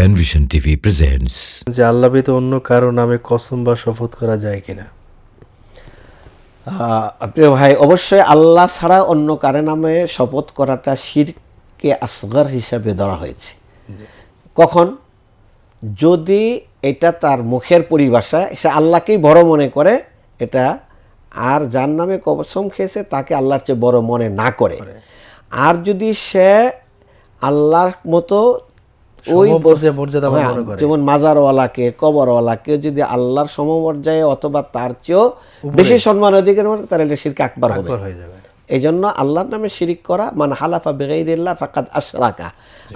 Penvision TV presents যে আল্লাহ ব্যতীত অন্য কারও নামে কসম বা শপথ করা যায় কিনা। প্রিয় ভাই অবশ্যই আল্লাহ ছাড়া অন্য কারও নামে শপথ করাটা শিরকে আসগর হিসাবে ধরা হয়েছে। কখন? যদি এটা তার মুখের পরিভাষা সে আল্লাহকেই বড় মনে করে এটা আর যার নামে কসম খেয়েছে তাকে আল্লাহর চেয়ে বড় মনে না করে। আর যদি সে আল্লাহর মতো ওই হ্যাঁ, মনে করে। যেমন মাজারওয়ালাকে কবরওয়ালাকে যদি আল্লাহর সমপর্যায়ে অথবা তার চেয়েও বেশি সম্মান অধিকার মনে তাহলে এটা শিরক আকবার হবে। হয়ে যাবে। এই জন্য আল্লাহর নামে শিরিক করা মানে হালাফা বেগাইদিল্লাহ ফাকাদ আশরাকা।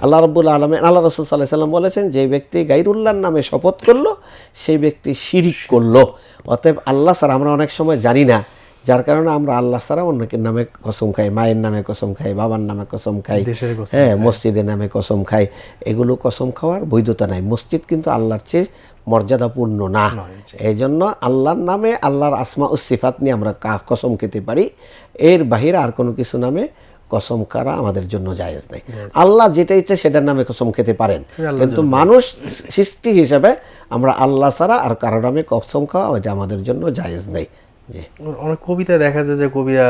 আল্লাহ রব্বুল আলমে আল্লাহ রসুল সাল্লাহ সাল্লাম বলেছেন যে ব্যক্তি গাইরুল্লাহর নামে শপথ করল সেই ব্যক্তি শিরিক করল। অতএব আল্লাহ স্যার আমরা অনেক সময় জানি না যার কারণে আমরা আল্লাহ ছাড়া অন্যকে নামে কসম খাই মায়ের নামে কসম খাই বাবার নামে কসম খাই হ্যাঁ মসজিদের নামে কসম খাই এগুলো কসম খাওয়ার বৈধতা নাই। মসজিদ কিন্তু আল্লাহর চেয়ে মর্যাদাপূর্ণ না। এই জন্য আল্লাহর নামে আল্লাহর আসমা উসিফাত নিয়ে আমরা কসম খেতে পারি। এর বাহিরে আর কোনো কিছু নামে কসম করা আমাদের জন্য জায়েজ নেই। আল্লাহ যেটা ইচ্ছে সেটার নামে কসম খেতে পারেন। কিন্তু মানুষ সৃষ্টি হিসাবে আমরা আল্লাহ ছাড়া আর কারও নামে কসম খাওয়া এটা আমাদের জন্য জায়েজ নেই। অনেক কবিতায় দেখা যায় যে কবিরা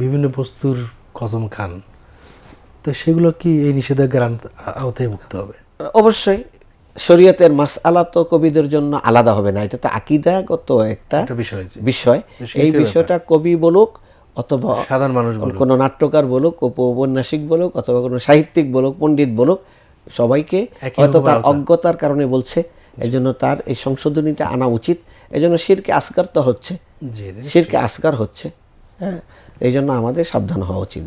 বিভিন্ন বস্তুর কসম খান। তো সেগুলো কি এই নিষেধাজ্ঞার আওতায় মুক্ত হবে? অবশ্যই। শরীয়তের মাস আলা তো কবিদের জন্য আলাদা হবে না। এটা তো আকিদাগত একটা বিষয় বিষয়। এই বিষয়টা কবি বলুক অথবা সাধারণ মানুষ বলুক। কোনো নাট্যকার বলুক উপন্যাসিক বলুক অথবা কোনো সাহিত্যিক বলুক পণ্ডিত বলুক সবাইকে হয়তো তার অজ্ঞতার কারণে বলছে। এই জন্য তার এই সংশোধনীটা আনা উচিত। এই জন্য শিরকে আসকার তো হচ্ছে। শিরকে আসগার হচ্ছে হ্যাঁ এই জন্য আমাদের সাবধান হওয়া উচিত।